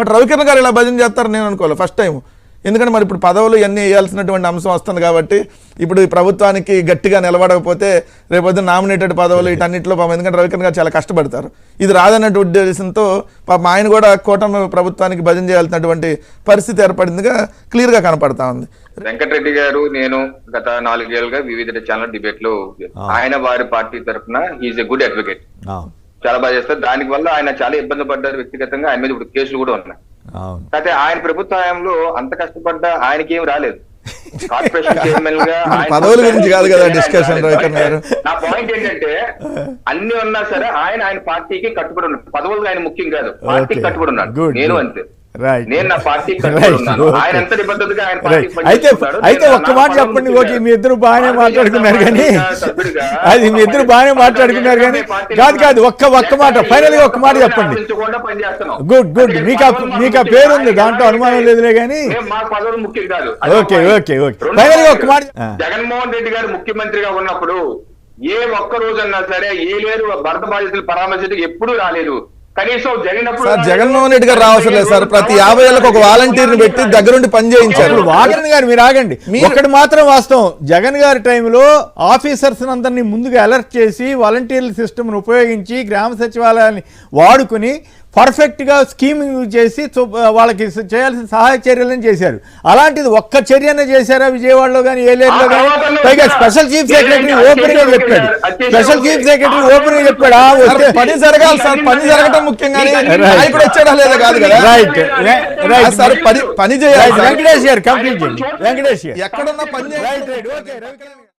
But Ravikiran గారు ఇలా భజన చేస్తారు నేను అనుకోవాలి ఫస్ట్ టైం ఎందుకంటే మరి ఇప్పుడు పదవులు ఇవన్నీ వేయాల్సినటువంటి అంశం వస్తుంది కాబట్టి ఇప్పుడు ఈ ప్రభుత్వానికి గట్టిగా నిలబడకపోతే రేపొద్దు నామినేటెడ్ పదవులు వీటన్నిటిలో పాపం. ఎందుకంటే రవికిరణ్ గారు చాలా కష్టపడతారు. ఇది రాదన్నటువంటి ఉద్దేశంతో పాపం ఆయన కూడా కూటమి ప్రభుత్వానికి భజన చేయాల్సినటువంటి పరిస్థితి ఏర్పడిందిగా క్లియర్గా కనపడతా ఉంది. వెంకటరెడ్డి గారు నేను గత నాలుగేళ్ళుగా వివిధ ఛానల్ డిబేట్లో ఆయన వారి పార్టీ తరఫున ఈజ్ ఎ గుడ్ అడ్వకేట్ చాలా బాగా చేస్తారు. దానికి వల్ల ఆయన చాలా ఇబ్బంది పడ్డారు వ్యక్తిగతంగా. ఆయన మీద ఇప్పుడు కేసులు కూడా ఉన్నాయి. అయితే ఆయన ప్రభుత్వ హయాంలో అంత కష్టపడ్డా ఆయనకి ఏం రాలేదు. కార్పొరేషన్ చైర్మన్గా పదవుల గురించి కాదు కదా. నా పాయింట్ ఏంటంటే అన్ని ఉన్నా సరే ఆయన ఆయన పార్టీకి కట్టుబడి ఉన్నాడు పదవులు ఆయన ముఖ్యం కాదు. పార్టీకి. కట్టుబడి ఉన్నాడు నేను. అంతే. అయితే. అయితే ఒక్క మాట చెప్పండి ఓకే. మీ ఇద్దరు బాగానే మాట్లాడుకున్నారు కానీ అది మీ ఇద్దరు బాగానే మాట్లాడుకున్నారు కానీ కాదు కాదు ఒక్క ఒక్క మాట ఫైనల్గా ఒక్క మాట చెప్పండి. గుడ్ గుడ్ మీకు మీకు ఆ పేరు ఉంది. దాంట్లో అనుమానం లేదులే కానీ ఓకే, ఓకే, ఓకే. ఫైనల్గా. ఒక్క మాట-. జగన్మోహన్ రెడ్డి గారు ముఖ్యమంత్రిగా ఉన్నప్పుడు ఏ ఒక్క రోజన్నా సరే ఏ లేరు భరత బాధితులు పరామర్శకు ఎప్పుడూ రాలేదు కనీసం జరిగినప్పుడు జగన్మోహన్ రెడ్డి గారు రావసరం లేదు సార్. ప్రతి యాభై ఏళ్ళకి ఒక వాలంటీర్ని పెట్టి దగ్గరుండి పని చేయించారు. గారు మీరు ఆగండి. మీరు- ఒకటి మాత్రం వాస్తవం. జగన్ గారి టైంలో ఆఫీసర్స్ అందరినీ ముందుగా అలర్ట్ చేసి వాలంటీర్ల సిస్టమ్ను ఉపయోగించి గ్రామ సచివాలయాన్ని వాడుకుని పర్ఫెక్ట్గా స్కీమింగ్ చేసి వాళ్ళకి చేయాల్సిన సహాయ చర్యలను చేశారు. అలాంటిది ఒక్క చర్యనే చేశారా విజయవాడలో కానీ ఏలేరులో కానీ పైగా స్పెషల్ చీఫ్ సెక్రటరీ ఓపెన్గా చెప్పాడు. స్పెషల్ చీఫ్ సెక్రటరీ ఓపెన్గా చెప్పాడు. పని జరగాలి సార్. పని జరగటం ముఖ్యం కానీ నాయకుడు వచ్చాడా లేదా కాదు కదా? రైట్ ఆ, సార్ పని పని చేయాలి రైట్. వెంకటేష్ గారు కంప్లీట్ చేయండి. వెంకటేష్ గారు ఎక్కడున్నా పని చేయాలి? Right right okay